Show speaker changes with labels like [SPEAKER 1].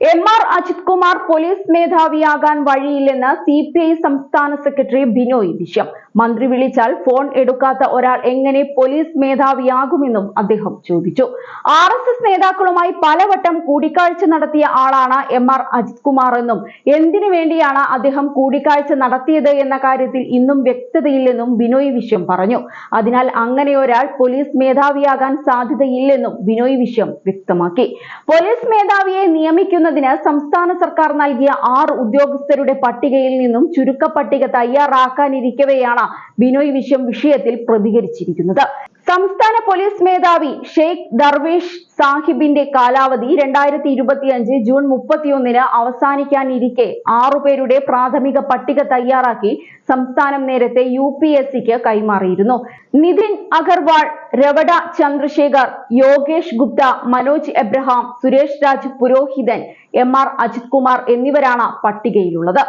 [SPEAKER 1] M R Ajith Kumar police മേധാവിയാകാൻ വഴിയില്ലെന്ന് C P I സംസ്ഥാന secretary Binoy Viswam. മന്ത്രി വിളിച്ചാൽ ഫോൺ എടുക്കാത്ത ഒരാൾ എങ്ങനെ പോലീസ് മേധാവിയാകുമെന്നും അദ്ദേഹം ചോദിച്ചു. ആർ എസ് എസ് നേതാക്കളുമായി പലവട്ടം കൂടിക്കാഴ്ച നടത്തിയ ആളാണ് എം ആർ അജിത് കുമാർ എന്നും എന്തിനു വേണ്ടിയാണ് അദ്ദേഹം കൂടിക്കാഴ്ച നടത്തിയത് എന്ന കാര്യത്തിൽ ഇന്നും വ്യക്തതയില്ലെന്നും ബിനോയ് വിശ്വം പറഞ്ഞു. അതിനാൽ അങ്ങനെ ഒരാൾ പോലീസ് മേധാവിയാകാൻ സാധ്യതയില്ലെന്നും ബിനോയ് വിശ്വം വ്യക്തമാക്കി. പോലീസ് മേധാവിയെ നിയമിക്കുന്നതിന് സംസ്ഥാന സർക്കാർ നൽകിയ ആറ് ഉദ്യോഗസ്ഥരുടെ പട്ടികയിൽ നിന്നും ചുരുക്കപ്പട്ടിക തയ്യാറാക്കാനിരിക്കവെയാണ് ബിനോയ് വിശ്വം വിഷയത്തിൽ പ്രതികരിച്ചിരിക്കുന്നത്. സംസ്ഥാന പോലീസ് മേധാവി ഷെയ്ഖ് ദർവേഷ് സാഹിബിന്റെ കാലാവധി രണ്ടായിരത്തി ഇരുപത്തിയഞ്ച് ജൂൺ മുപ്പത്തിയൊന്നിന് അവസാനിക്കാനിരിക്കെ ആറുപേരുടെ പ്രാഥമിക പട്ടിക തയ്യാറാക്കി സംസ്ഥാനം നേരത്തെ യു പി എസ് സിക്ക് കൈമാറിയിരുന്നു. നിതിൻ അഗർവാൾ രവട ചന്ദ്രശേഖർ യോഗേഷ് ഗുപ്ത മനോജ് എബ്രഹാം സുരേഷ് രാജ് പുരോഹിതൻ എം ആർ അജിത് കുമാർ എന്നിവരാണ് പട്ടികയിലുള്ളത്.